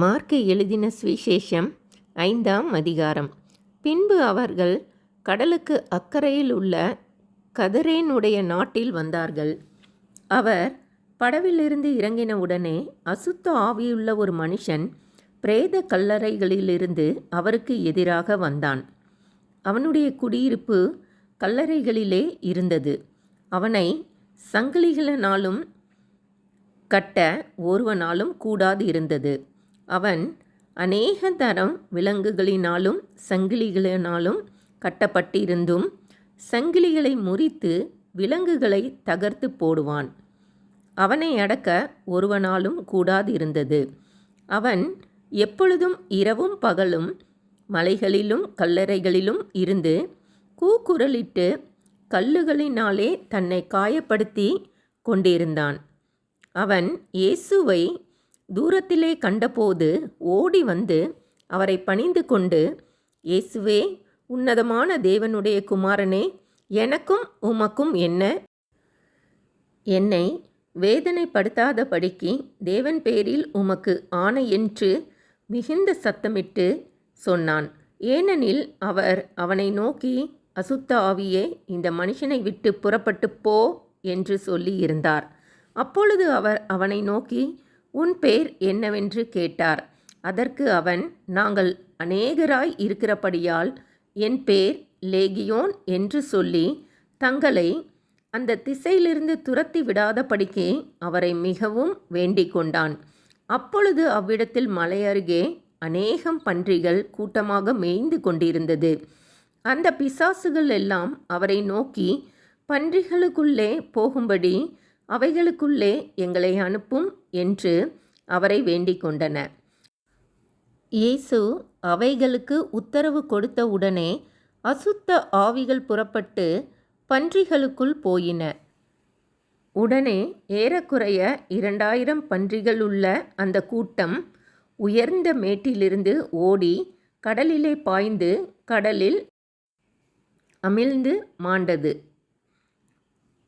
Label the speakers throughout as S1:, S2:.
S1: mark எழுதின சுவிசேஷம் ஐந்தாம் அதிகாரம் பின்பு அவர்கள் கடலுக்கு அக்கறையில் உள்ள கதரேனுடைய நாட்டில் வந்தார்கள் அவர் படவிலிருந்து இறங்கின உடனே அசுத்த ஆவியுள்ள ஒரு மனுஷன் பிரேத கல்லறைகளிலிருந்து அவருக்கு எதிராக வந்தான் அவனுடைய குடியிருப்பு கல்லறைகளிலே இருந்தது அவனை சங்கிலிகளினாலும் கட்ட ஒருவனாலும் கூடாது இருந்தது அவன் அநேக தரம் விலங்குகளினாலும் சங்கிலிகளினாலும் கட்டப்பட்டிருந்தும் சங்கிலிகளை முறித்து விலங்குகளை தகர்த்து போடுவான் அவனை அடக்க ஒருவனாலும் கூடாதிருந்தது அவன் எப்பொழுதும் இரவும் பகலும் மலைகளிலும் கல்லறைகளிலும் இருந்து கூக்குரலிட்டு கல்லுகளினாலே தன்னை காயப்படுத்தி கொண்டிருந்தான் அவன் இயேசுவை தூரத்திலே கண்டபோது ஓடி வந்து அவரை பணிந்து கொண்டு இயேசுவே உன்னதமான தேவனுடைய குமாரனே எனக்கும் உமக்கும் என்ன என்னை வேதனைப்படுத்தாதபடிக்கு தேவன் பேரில் உமக்கு ஆணை என்று மிகுந்த சத்தமிட்டு சொன்னான் ஏனெனில் அவர் அவனை நோக்கி அசுத்த ஆவியே இந்த மனுஷனை விட்டு புறப்பட்டு போ என்று சொல்லியிருந்தார் அப்பொழுது அவர் அவனை நோக்கி உன் பேர் என்னவென்று கேட்டார் அதற்கு அவன் நாங்கள் அநேகராய் இருக்கிறபடியால் என் பேர் லேகியோன் என்று சொல்லி தங்களை அந்த திசையிலிருந்து துரத்தி விடாதபடிக்கே அவரை மிகவும் வேண்டிக் கொண்டான் அப்பொழுது அவ்விடத்தில் மலை அருகே அநேகம் பன்றிகள் கூட்டமாக மேய்ந்து கொண்டிருந்தது அந்த பிசாசுகள் எல்லாம் அவரை நோக்கி பன்றிகளுக்குள்ளே போகும்படி அவைகளுக்குள்ளே எங்களை அனுப்பும் என்று அவரை வேண்டிக் இயேசு அவைகளுக்கு உத்தரவு கொடுத்த உடனே அசுத்த ஆவிகள் புறப்பட்டு பன்றிகளுக்குள் போயின உடனே ஏறக்குறைய இரண்டாயிரம் பன்றிகள் உள்ள அந்த கூட்டம் உயர்ந்த மேட்டிலிருந்து ஓடி கடலிலே பாய்ந்து கடலில் அமிழ்ந்து மாண்டது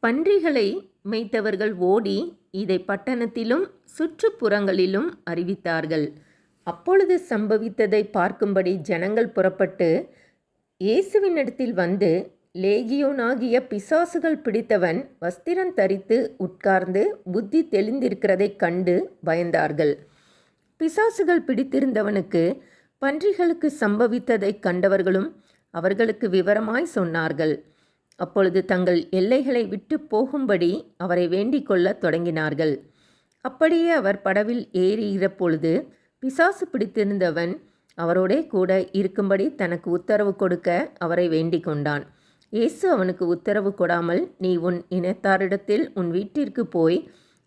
S1: பன்றிகளை மெய்த்தவர்கள் ஓடி இதை பட்டணத்திலும் சுற்றுப்புறங்களிலும் அறிவித்தார்கள் அப்பொழுது சம்பவித்ததை பார்க்கும்படி ஜனங்கள் புறப்பட்டு இயேசுவினிடத்தில் வந்து லேகியோனாகிய பிசாசுகள் பிடித்தவன் வஸ்திரம் தரித்து உட்கார்ந்து புத்தி தெளிந்திருக்கிறதைக் கண்டு பயந்தார்கள் பிசாசுகள் பிடித்திருந்தவனுக்கு பன்றிகளுக்கு சம்பவித்ததைக் கண்டவர்களும் அவர்களுக்கு விவரமாய் சொன்னார்கள் அப்பொழுது தங்கள் எல்லைகளை விட்டு போகும்படி அவரை வேண்டிக் கொள்ள தொடங்கினார்கள் அப்படியே அவர் படவில் ஏறுகிற பொழுது பிசாசு பிடித்திருந்தவன் அவரோடே கூட இருக்கும்படி தனக்கு உத்தரவு கொடுக்க அவரை வேண்டிக் கொண்டான் இயேசு அவனுக்கு உத்தரவு கொடாமல் நீ உன் இனத்தாரிடத்தில் உன் வீட்டிற்கு போய்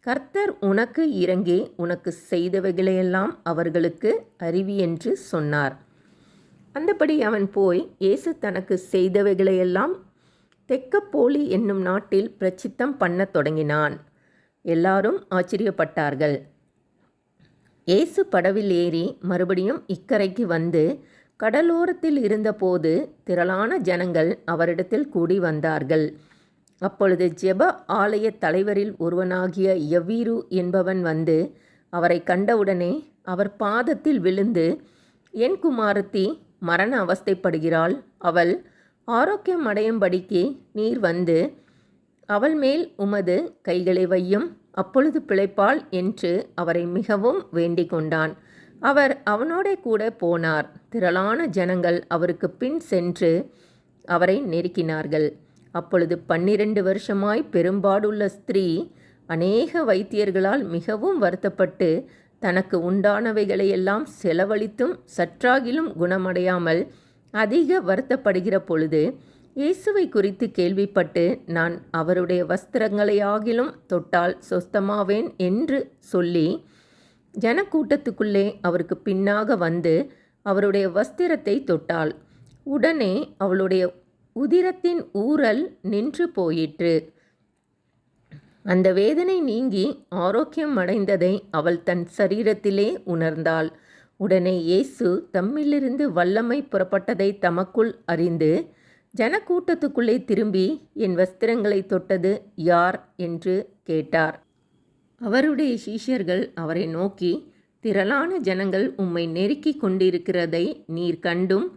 S1: கர்த்தர் உனக்கு இறங்கி உனக்கு செய்தவைகளையெல்லாம் அவர்களுக்கு அறிவி என்று சொன்னார் அந்தபடி அவன் போய் இயேசு தனக்கு செய்தவைகளையெல்லாம் தெக்கப்போலி என்னும் நாட்டில் பிரச்சித்தம் பண்ணத் தொடங்கினான் எல்லாரும் ஆச்சரியப்பட்டார்கள் இயேசு படவில் ஏறி மறுபடியும் இக்கரைக்கு வந்து கடலோரத்தில் இருந்தபோது திரளான ஜனங்கள் அவரிடத்தில் கூடி வந்தார்கள் அப்பொழுது ஜெப ஆலய தலைவரில் ஒருவனாகிய எவ்வீரு என்பவன் வந்து அவரை கண்டவுடனே அவர் பாதத்தில் விழுந்து என் குமாரத்தி மரண அவஸ்தைப்படுகிறாள் அவள் ஆரோக்கியம் அடையும்படிக்கு நீர் வந்து அவள் மேல் உமது கைகளை வையும் அப்பொழுது பிழைப்பாள் என்று அவரை மிகவும் வேண்டிக் கொண்டான் அவர் அவனோட கூட போனார் திரளான ஜனங்கள் அவருக்கு பின் சென்று அவரை நெருக்கினார்கள் அப்பொழுது பன்னிரண்டு வருஷமாய் பெரும்பாடுள்ள ஸ்திரீ அநேக வைத்தியர்களால் மிகவும் வருத்தப்பட்டு தனக்கு உண்டானவைகளையெல்லாம் செலவழித்தும் சற்றாகிலும் குணமடையாமல் அதிக வருத்தப்படுகிற பொழுது இயேசுவை குறித்து கேள்விப்பட்டு நான் அவருடைய வஸ்திரங்களை ஆகிலும் தொட்டால் சொஸ்தமாவேன் என்று சொல்லி ஜனக்கூட்டத்துக்குள்ளே அவருக்கு பின்னாக வந்து அவருடைய வஸ்திரத்தை தொட்டாள் உடனே அவளுடைய உதிரத்தின் ஊரல் நின்று போயிற்று அந்த வேதனை நீங்கி ஆரோக்கியம் அடைந்ததை அவள் தன் சரீரத்திலே உணர்ந்தாள் உடனே இயேசு தம்மிலிருந்து வல்லமை புறப்பட்டதை தமக்குள் அறிந்து ஜனக்கூட்டத்துக்குள்ளே திரும்பி என் வஸ்திரங்களை தொட்டது யார் என்று கேட்டார் அவருடைய சீஷர்கள் அவரை நோக்கி திரளான ஜனங்கள் உம்மை நெருக்கி கொண்டிருக்கிறதை நீர் கண்டும்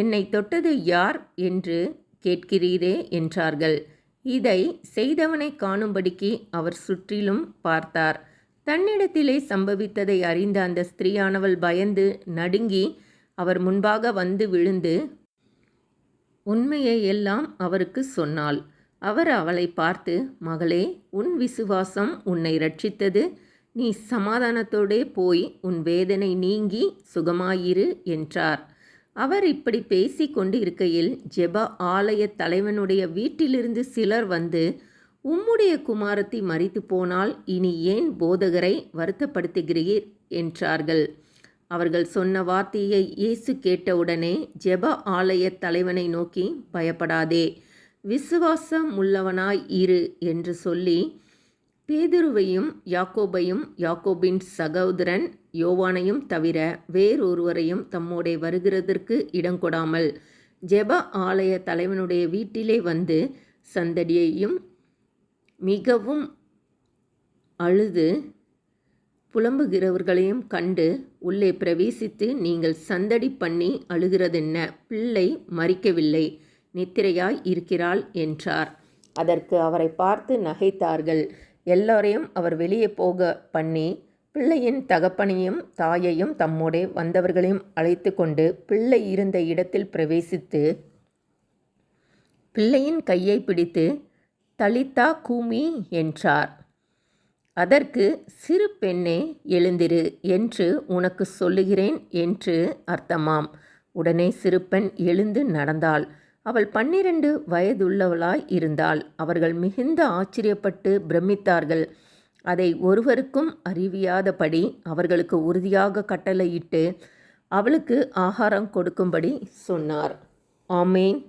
S1: என்னை தொட்டது யார் என்று கேட்கிறீரே என்றார்கள் இதை செய்தவனை காணும்படிக்கு அவர் சுற்றிலும் பார்த்தார் தன்னிடத்திலே சம்பவித்ததை அறிந்த அந்த ஸ்திரீயானவள் பயந்து நடுங்கி அவர் முன்பாக வந்து விழுந்து உண்மையை எல்லாம் அவருக்கு சொன்னாள் அவர் அவளை பார்த்து மகளே உன் விசுவாசம் உன்னை ரட்சித்தது நீ சமாதானத்தோடே போய் உன் வேதனை நீங்கி சுகமாயிரு என்றார் அவர் இப்படி பேசி கொண்டு இருக்கையில் ஜெப ஆலய தலைவனுடைய வீட்டிலிருந்து சிலர் வந்து உம்முடைய குமாரத்தை மறித்து போனால் இனி ஏன் போதகரை வருத்தப்படுத்துகிறீர் என்றார்கள் அவர்கள் சொன்ன வார்த்தையை இயேசு கேட்டவுடனே ஜெப ஆலய தலைவனை நோக்கி பயப்படாதே விசுவாசம் உள்ளவனாய் இரு என்று சொல்லி பேதுருவையும் யாக்கோபையும் யாக்கோபின் சகோதரன் யோவானையும் தவிர வேறொருவரையும் தம்முடைய வருகிறதற்கு இடங்கொடாமல் ஜெப ஆலய தலைவனுடைய வீட்டிலே வந்து சந்தடியையும் மிகவும் அழுது புலம்புகிறவர்களையும் கண்டு உள்ளே பிரவேசித்து நீங்கள் சந்தடி பண்ணி அழுகிறதென்ன பிள்ளை மறிக்கவில்லை நித்திரையாய் இருக்கிறாள் என்றார் அதற்கு அவரை பார்த்து நகைத்தார்கள் எல்லோரையும் அவர் வெளியே போக பண்ணி பிள்ளையின் தகப்பனையும் தாயையும் தம்மோடே வந்தவர்களையும் அழைத்து கொண்டு பிள்ளை இருந்த இடத்தில் பிரவேசித்து பிள்ளையின் கையை பிடித்து தலிதா கூமி என்றார் அதற்கு சிறு பெண்ணே எழுந்திரு என்று உனக்கு சொல்லுகிறேன் என்று அர்த்தமாம் உடனே சிறுப்பெண் எழுந்து நடந்தாள் அவள் பன்னிரண்டு வயதுள்ளவளாய் இருந்தாள் அவர்கள் மிகுந்த ஆச்சரியப்பட்டு பிரமித்தார்கள் அதை ஒருவருக்கும் அறிவியாதபடி அவர்களுக்கு உறுதியாக கட்டளையிட்டு அவளுக்கு ஆகாரம் கொடுக்கும்படி சொன்னார் ஆமேன்